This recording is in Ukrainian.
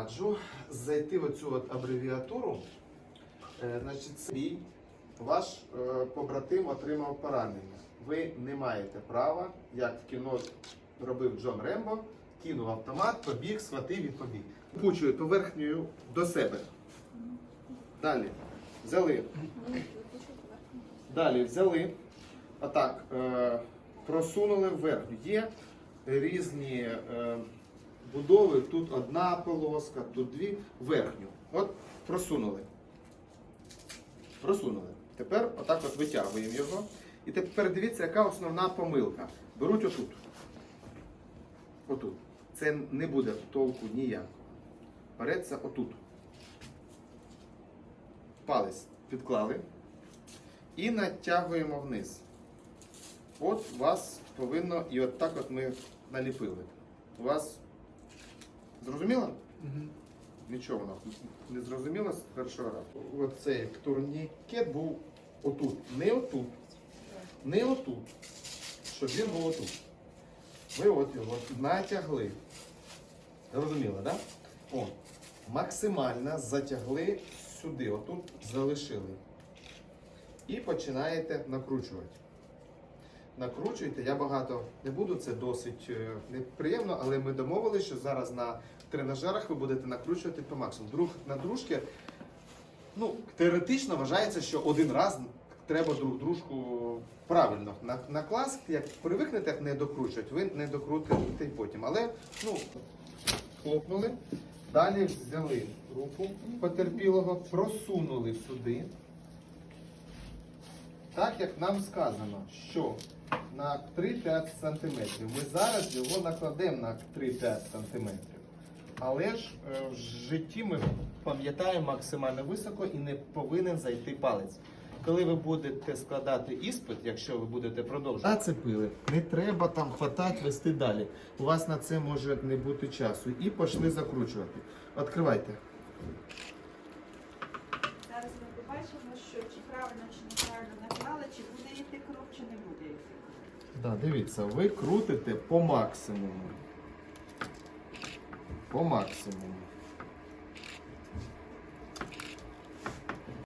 Раджу зайти в оцю от абревіатуру. Е, Значить, це. Ваш е, побратим отримав поранення. Ви не маєте права, як в кіно робив Джон Рембо, кинув автомат, побіг, схватив і побіг. Кучою поверхнею до себе. Далі. Взяли. Далі взяли. Отак. Е, просунули вверх. Є різні будови. Тут одна полоска, тут дві, верхню. От просунули. Просунули. Тепер отак от витягуємо його. І тепер дивіться, яка основна помилка. Беруть отут. Отут. Це не буде толку ніяк. Береться отут. Палець підклали і натягуємо вниз. От вас повинно, і от так от ми наліпили. У вас зрозуміло? Нічого воно не зрозуміло з першого разу. Оцей турнікет був отут. Не отут. Не отут. Щоб він був отут. Ви от його натягли. Зрозуміло, так? Да? О, максимально затягли сюди, отут залишили. І починаєте накручувати. Накручуйте, я багато не буду, це досить е, неприємно, але ми домовилися, що зараз на тренажерах ви будете накручувати по максимуму. Друг на дружки, ну, теоретично вважається, що один раз треба друг дружку правильно на, накласти, як привикнете не докручувати, ви не докрутите й потім. Але, ну, хлопнули, далі взяли руку потерпілого, просунули сюди. Так як нам сказано, що на 3-5 см. Ми зараз його накладемо на 3-5 см. Але ж е, в житті ми пам'ятаємо максимально високо і не повинен зайти палець. Коли ви будете складати іспит, якщо ви будете продовжувати, зацепили, не треба там хватати, вести далі. У вас на це може не бути часу. І пішли закручувати. Відкривайте. Зараз ми побачимо, що чи правильно, чи неправильно нагнали, чи буде йти крок, чи не буде йти крок. Да, дивіться, ви крутите по максимуму. По максимуму.